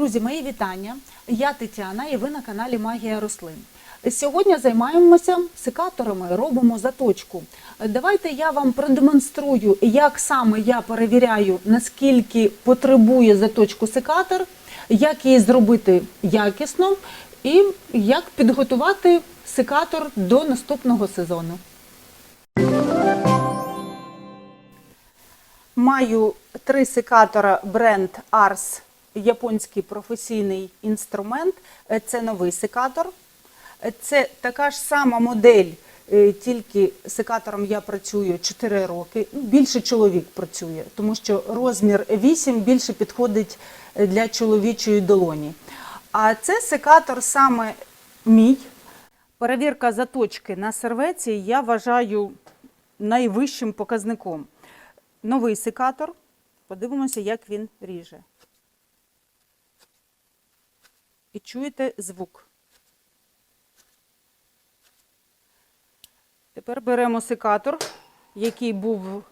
Друзі, мої вітання. Я Тетяна і ви на каналі Магія рослин. Сьогодні займаємося секаторами, робимо заточку. Давайте я вам продемонструю, як саме я перевіряю, наскільки потребує заточку секатор, як її зробити якісно і як підготувати секатор до наступного сезону. Маю три секатора бренд Ars, японський професійний інструмент. Е, Це новий секатор. Е, Це така ж сама модель, е, тільки секатором я працюю 4 роки. Ну, Більше чоловік працює, тому що розмір 8 більше підходить для чоловічої долоні. А це секатор саме мій. Перевірка заточки на серветці я вважаю найвищим показником. Новий секатор. Подивимося, як він ріже. І чуєте звук. Тепер беремо секатор, який був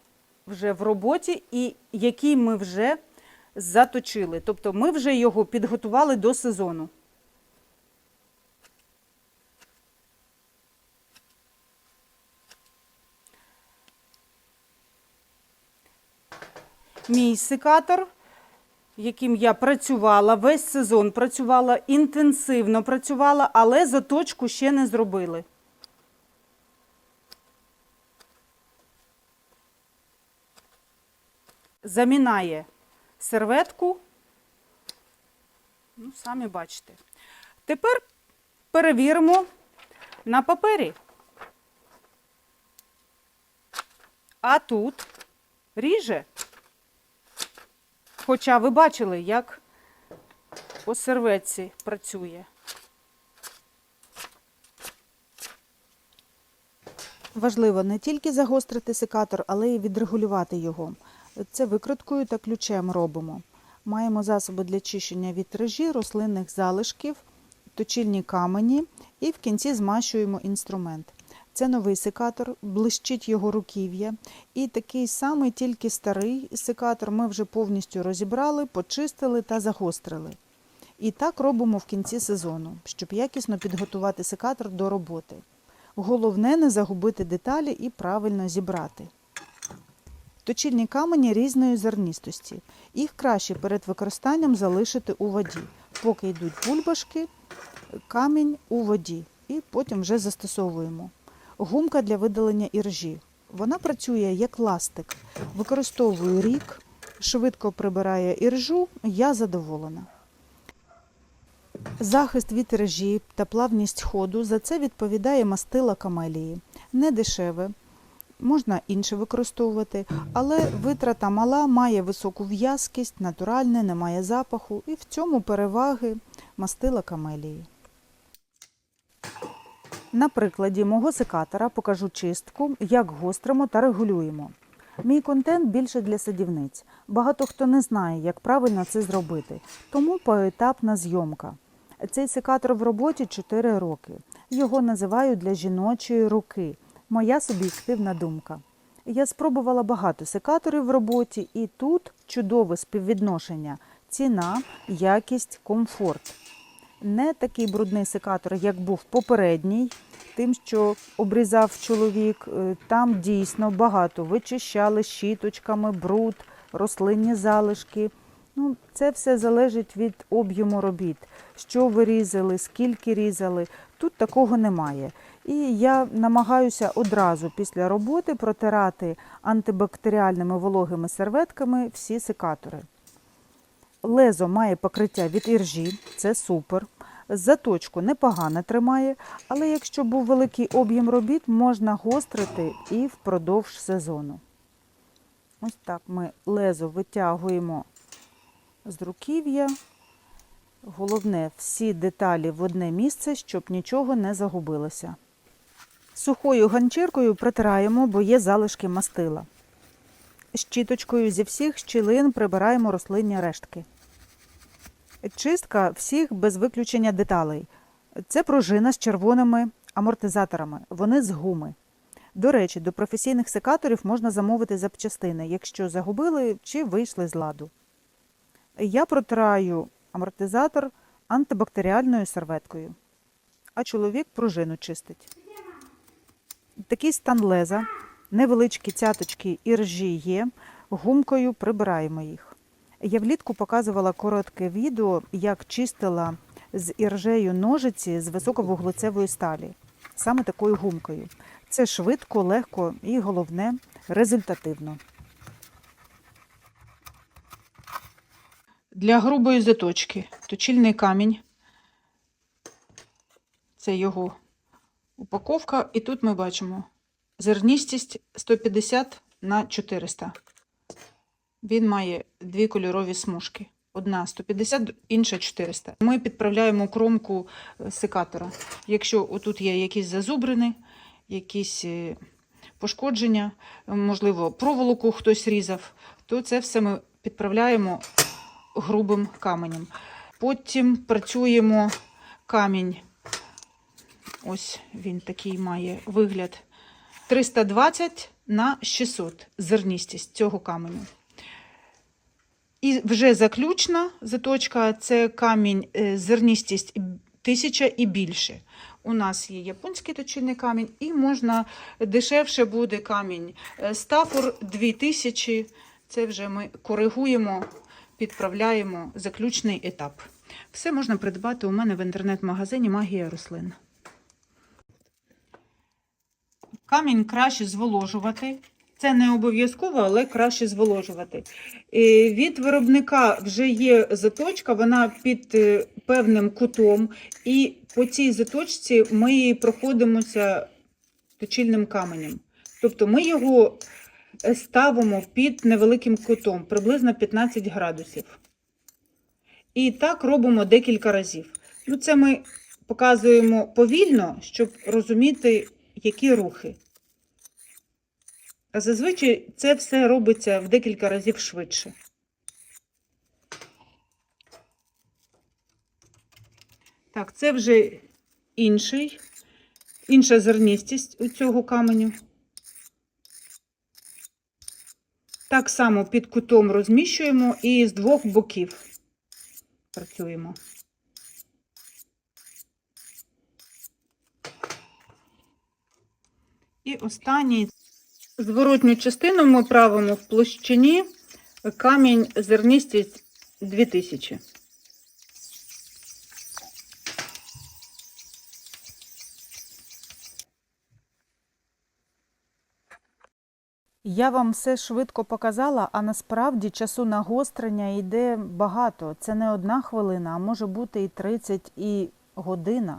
вже в роботі і який ми вже заточили. Тобто ми вже його підготували до сезону. Мій секатор, яким я працювала, весь сезон працювала, інтенсивно працювала, але заточку ще не зробили. Замінає серветку. Ну, самі бачите. Тепер перевіримо на папері. А тут ріже. Хоча ви бачили, як по серветці працює. Важливо не тільки загострити секатор, але й відрегулювати його. Це викруткою та ключем робимо. Маємо засоби для чищення вітражі, рослинних залишків, точильні камені і в кінці змащуємо інструмент. Це новий секатор, блищить його руків'я. І такий самий, тільки старий секатор ми вже повністю розібрали, почистили та загострили. І так робимо в кінці сезону, щоб якісно підготувати секатор до роботи. Головне не загубити деталі і правильно зібрати. Точильні камені різної зерністості. Їх краще перед використанням залишити у воді. Поки йдуть бульбашки, камінь у воді. І потім вже застосовуємо. Гумка для видалення іржі. Вона працює як ластик. Використовую рік, швидко прибирає іржу, я задоволена. Захист від іржі та плавність ходу за це відповідає мастила камелії. Не дешеве, можна інше використовувати, але витрата мала, має високу в'язкість, натуральне, не має запаху і в цьому переваги мастила камелії. На прикладі мого секатора покажу чистку, як гостримо та регулюємо. Мій контент більше для садівниць. Багато хто не знає, як правильно це зробити, тому поетапна зйомка. Цей секатор в роботі 4 роки. Його називають для жіночої руки. Моя суб'єктивна думка. Я спробувала багато секаторів в роботі, і тут чудове співвідношення: ціна, якість, комфорт. Не такий брудний секатор, як був попередній, тим, що обрізав чоловік. Е, Там дійсно багато вичищали щіточками, бруд, рослинні залишки. Ну, це все залежить від об'єму робіт. Що ви різали, скільки різали. Тут такого немає. І я намагаюся одразу після роботи протирати антибактеріальними вологими серветками всі секатори. Лезо має покриття від іржі, це супер. Заточку непогано тримає, але якщо був великий об'єм робіт, можна гострити і впродовж сезону. Ось так ми лезо витягуємо з руків'я. Головне, всі деталі в одне місце, щоб нічого не загубилося. Сухою ганчіркою протираємо, бо є залишки мастила. Щіточкою зі всіх щілин прибираємо рослинні рештки. Чистка всіх без виключення деталей. Це пружина з червоними амортизаторами. Вони з гуми. До речі, до професійних секаторів можна замовити запчастини, якщо загубили чи вийшли з ладу. Я протираю амортизатор антибактеріальною серветкою, а чоловік пружину чистить. Такий стан леза, невеличкі цяточки і ржі є, гумкою прибираємо їх. Я влітку показувала коротке відео, як чистила з іржею ножиці з високовуглецевої сталі, саме такою гумкою. Це швидко, легко і головне результативно. Для грубої заточки точильний камінь. Це його упаковка. І тут ми бачимо зерністість 150 на 400. Він має дві кольорові смужки. Одна 150, інша 400. Ми підправляємо кромку е, секатора. Якщо отут є якісь зазубрини, якісь е, пошкодження, е, можливо, проволоку хтось різав, то це все ми підправляємо грубим каменем. Потім працюємо камінь. Ось він такий має вигляд. 320 на 600 зерністість цього каменю. І вже заключна заточка це камінь е, зерністість 1000 і більше. У нас є японський точильний камінь, і можна дешевше буде камінь е, стафур 2000. Це вже ми коригуємо, підправляємо заключний етап. Все можна придбати у мене в інтернет-магазині Магія рослин. Камінь краще зволожувати. Це не обов'язково, але краще зволожувати. Від виробника вже є заточка, вона під е, певним кутом, і по цій заточці ми проходимося точильним каменем. Тобто ми його е, ставимо під невеликим кутом, приблизно 15 градусів. І так робимо декілька разів. Ну, це ми показуємо повільно, щоб розуміти, які рухи. Зазвичай це все робиться в декілька разів швидше. Так, це вже інший, інша зерністість у цього каменю. Так само під кутом розміщуємо і з двох боків працюємо. І останній Зворотню частину ми правимо в площині камінь зернистість 2000. Я вам все швидко показала, а насправді часу нагострення йде багато. Це не одна хвилина, а може бути і 30, і година.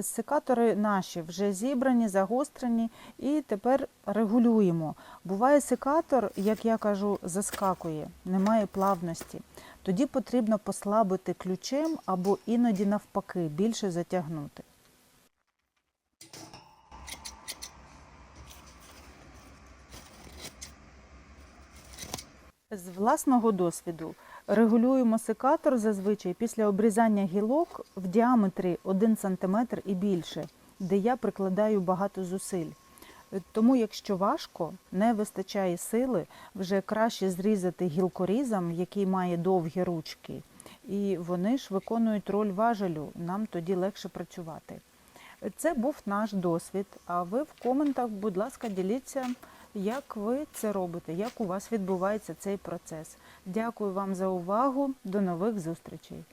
Секатори наші вже зібрані, загострені і тепер регулюємо. Буває секатор, як я кажу, заскакує, немає плавності. Тоді потрібно послабити ключем або іноді навпаки більше затягнути. З власного досвіду регулюємо секатор зазвичай після обрізання гілок в діаметрі 1 см і більше, де я прикладаю багато зусиль. Тому, якщо важко, не вистачає сили, вже краще зрізати гілкорізом, який має довгі ручки, і вони ж виконують роль важелю, нам тоді легше працювати. Це був наш досвід. А ви в коментах, будь ласка, діліться, як ви це робите, як у вас відбувається цей процес. Дякую вам за увагу. До нових зустрічей.